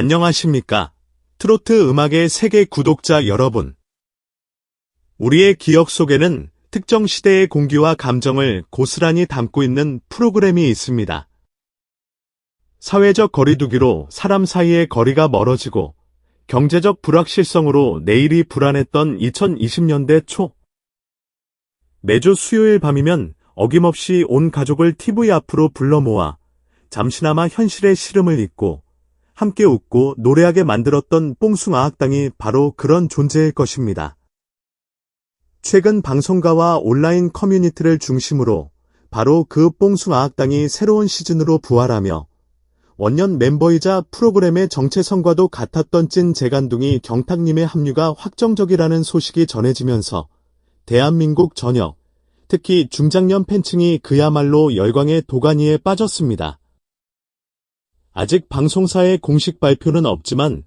안녕하십니까. 트로트 음악의 세계 구독자 여러분. 우리의 기억 속에는 특정 시대의 공기와 감정을 고스란히 담고 있는 프로그램이 있습니다. 사회적 거리두기로 사람 사이의 거리가 멀어지고 경제적 불확실성으로 내일이 불안했던 2020년대 초. 매주 수요일 밤이면 어김없이 온 가족을 TV 앞으로 불러 모아 잠시나마 현실의 시름을 잊고 함께 웃고 노래하게 만들었던 뽕숭아 학당이 바로 그런 존재일 것입니다. 최근 방송가와 온라인 커뮤니티를 중심으로 바로 그 뽕숭아 학당이 새로운 시즌으로 부활하며 원년 멤버이자 프로그램의 정체성과도 같았던 찐 재간둥이 경탁님의 합류가 확정적이라는 소식이 전해지면서 대한민국 전역, 특히 중장년 팬층이 그야말로 열광의 도가니에 빠졌습니다. 아직 방송사의 공식 발표는 없지만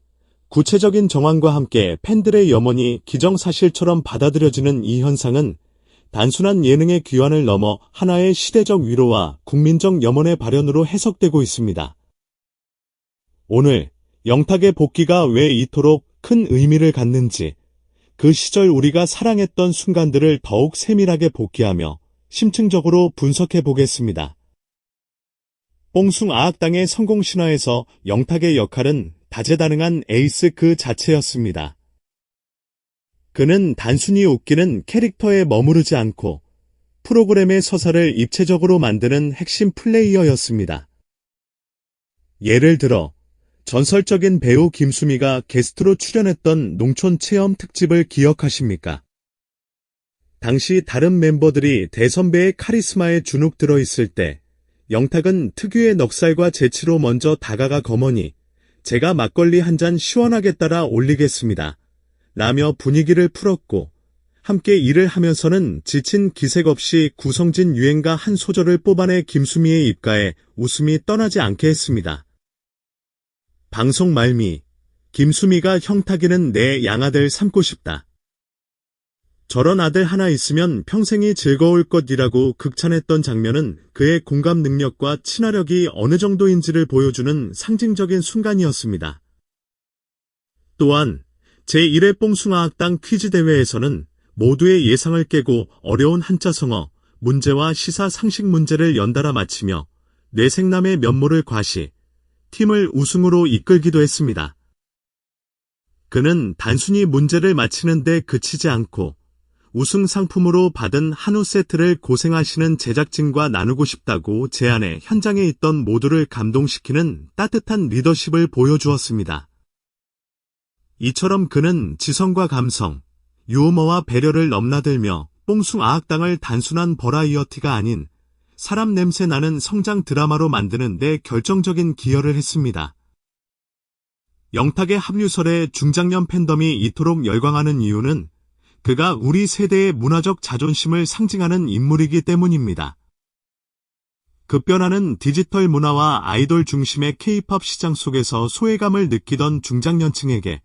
구체적인 정황과 함께 팬들의 염원이 기정사실처럼 받아들여지는 이 현상은 단순한 예능의 귀환을 넘어 하나의 시대적 위로와 국민적 염원의 발현으로 해석되고 있습니다. 오늘 영탁의 복귀가 왜 이토록 큰 의미를 갖는지 그 시절 우리가 사랑했던 순간들을 더욱 세밀하게 복귀하며 심층적으로 분석해 보겠습니다. 뽕숭 아학당의 성공 신화에서 영탁의 역할은 다재다능한 에이스 그 자체였습니다. 그는 단순히 웃기는 캐릭터에 머무르지 않고 프로그램의 서사를 입체적으로 만드는 핵심 플레이어였습니다. 예를 들어 전설적인 배우 김수미가 게스트로 출연했던 농촌 체험 특집을 기억하십니까? 당시 다른 멤버들이 대선배의 카리스마에 주눅 들어 있을 때 영탁은 특유의 넉살과 재치로 먼저 다가가 거머니 제가 막걸리 한 잔 시원하게 따라 올리겠습니다. 라며 분위기를 풀었고 함께 일을 하면서는 지친 기색 없이 구성진 유행가 한 소절을 뽑아내 김수미의 입가에 웃음이 떠나지 않게 했습니다. 방송 말미 김수미가 형탁이는 내 양아들 삼고 싶다. 저런 아들 하나 있으면 평생이 즐거울 것이라고 극찬했던 장면은 그의 공감 능력과 친화력이 어느 정도인지를 보여주는 상징적인 순간이었습니다. 또한 제1회 뽕숭아학당 퀴즈 대회에서는 모두의 예상을 깨고 어려운 한자 성어, 문제와 시사 상식 문제를 연달아 마치며 뇌생남의 면모를 과시, 팀을 우승으로 이끌기도 했습니다. 그는 단순히 문제를 맞히는데 그치지 않고 우승 상품으로 받은 한우 세트를 고생하시는 제작진과 나누고 싶다고 제안해 현장에 있던 모두를 감동시키는 따뜻한 리더십을 보여주었습니다. 이처럼 그는 지성과 감성, 유머와 배려를 넘나들며 뽕숭 아학당을 단순한 버라이어티가 아닌 사람 냄새 나는 성장 드라마로 만드는 데 결정적인 기여를 했습니다. 영탁의 합류설에 중장년 팬덤이 이토록 열광하는 이유는 그가 우리 세대의 문화적 자존심을 상징하는 인물이기 때문입니다. 급변하는 디지털 문화와 아이돌 중심의 케이팝 시장 속에서 소외감을 느끼던 중장년층에게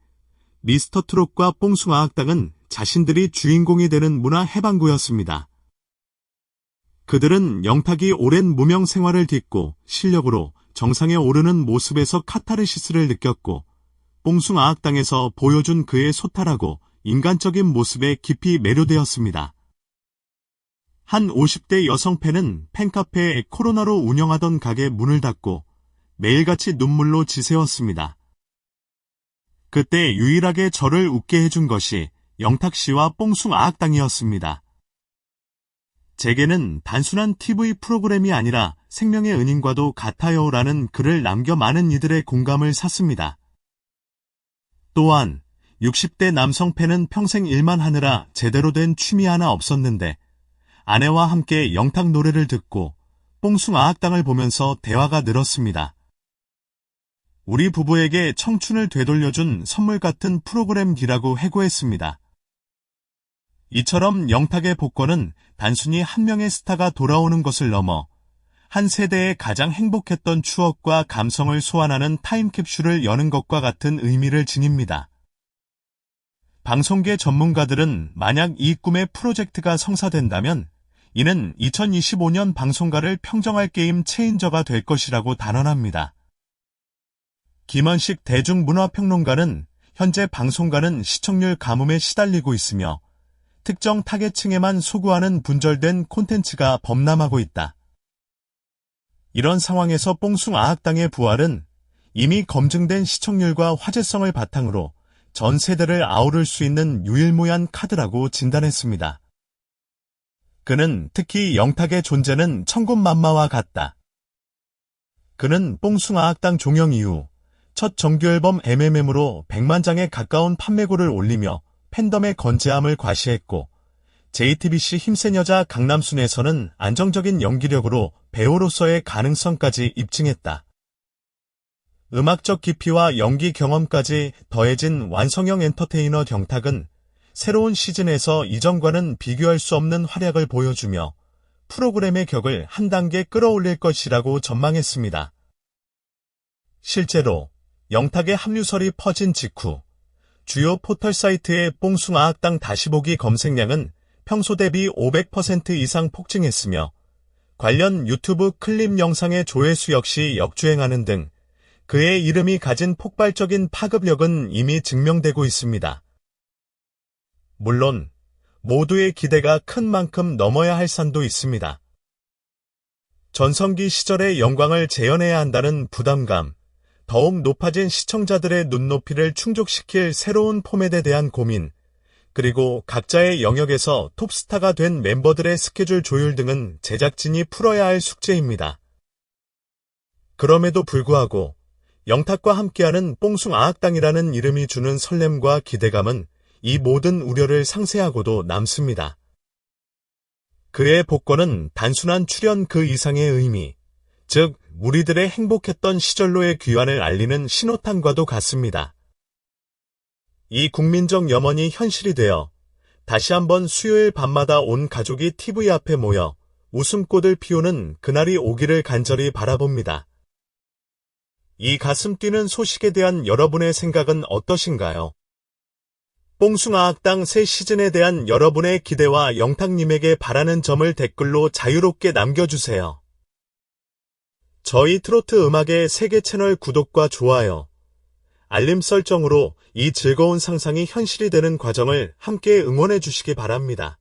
미스터 트롯과 뽕숭아 학당은 자신들이 주인공이 되는 문화 해방구였습니다. 그들은 영탁이 오랜 무명 생활을 딛고 실력으로 정상에 오르는 모습에서 카타르시스를 느꼈고 뽕숭아 학당에서 보여준 그의 소탈하고 인간적인 모습에 깊이 매료되었습니다. 한 50대 여성 팬은 팬카페에 코로나로 운영하던 가게 문을 닫고 매일같이 눈물로 지새웠습니다. 그때 유일하게 저를 웃게 해준 것이 영탁 씨와 뽕숭 아학당이었습니다. 제게는 단순한 TV 프로그램이 아니라 생명의 은인과도 같아요라는 글을 남겨 많은 이들의 공감을 샀습니다. 또한 60대 남성 팬은 평생 일만 하느라 제대로 된 취미 하나 없었는데 아내와 함께 영탁 노래를 듣고 뽕숭 아학당을 보면서 대화가 늘었습니다. 우리 부부에게 청춘을 되돌려준 선물 같은 프로그램기라고 해고했습니다. 이처럼 영탁의 복권은 단순히 한 명의 스타가 돌아오는 것을 넘어 한 세대의 가장 행복했던 추억과 감성을 소환하는 타임캡슐을 여는 것과 같은 의미를 지닙니다. 방송계 전문가들은 만약 이 꿈의 프로젝트가 성사된다면 이는 2025년 방송가를 평정할 게임 체인저가 될 것이라고 단언합니다. 김원식 대중문화평론가는 현재 방송가는 시청률 가뭄에 시달리고 있으며 특정 타겟층에만 소구하는 분절된 콘텐츠가 범람하고 있다. 이런 상황에서 뽕숭 아학당의 부활은 이미 검증된 시청률과 화제성을 바탕으로 전 세대를 아우를 수 있는 유일무이한 카드라고 진단했습니다. 그는 특히 영탁의 존재는 천군만마와 같다. 그는 뽕숭아학당 종영 이후 첫 정규앨범 MMM으로 100만 장에 가까운 판매고를 올리며 팬덤의 건재함을 과시했고 JTBC 힘센 여자 강남순에서는 안정적인 연기력으로 배우로서의 가능성까지 입증했다. 음악적 깊이와 연기 경험까지 더해진 완성형 엔터테이너 경탁은 새로운 시즌에서 이전과는 비교할 수 없는 활약을 보여주며 프로그램의 격을 한 단계 끌어올릴 것이라고 전망했습니다. 실제로 영탁의 합류설이 퍼진 직후 주요 포털 사이트의 뽕숭아학당 다시 보기 검색량은 평소 대비 500% 이상 폭증했으며 관련 유튜브 클립 영상의 조회수 역시 역주행하는 등 그의 이름이 가진 폭발적인 파급력은 이미 증명되고 있습니다. 물론 모두의 기대가 큰 만큼 넘어야 할 산도 있습니다. 전성기 시절의 영광을 재현해야 한다는 부담감, 더욱 높아진 시청자들의 눈높이를 충족시킬 새로운 포맷에 대한 고민, 그리고 각자의 영역에서 톱스타가 된 멤버들의 스케줄 조율 등은 제작진이 풀어야 할 숙제입니다. 그럼에도 불구하고 영탁과 함께하는 뽕숭 아학당이라는 이름이 주는 설렘과 기대감은 이 모든 우려를 상쇄하고도 남습니다. 그의 복권은 단순한 출연 그 이상의 의미, 즉 우리들의 행복했던 시절로의 귀환을 알리는 신호탄과도 같습니다. 이 국민적 염원이 현실이 되어 다시 한번 수요일 밤마다 온 가족이 TV 앞에 모여 웃음꽃을 피우는 그날이 오기를 간절히 바라봅니다. 이 가슴 뛰는 소식에 대한 여러분의 생각은 어떠신가요? 뽕숭아학당 새 시즌에 대한 여러분의 기대와 영탁님에게 바라는 점을 댓글로 자유롭게 남겨주세요. 저희 트로트 음악의 세계 채널 구독과 좋아요, 알림 설정으로 이 즐거운 상상이 현실이 되는 과정을 함께 응원해 주시기 바랍니다.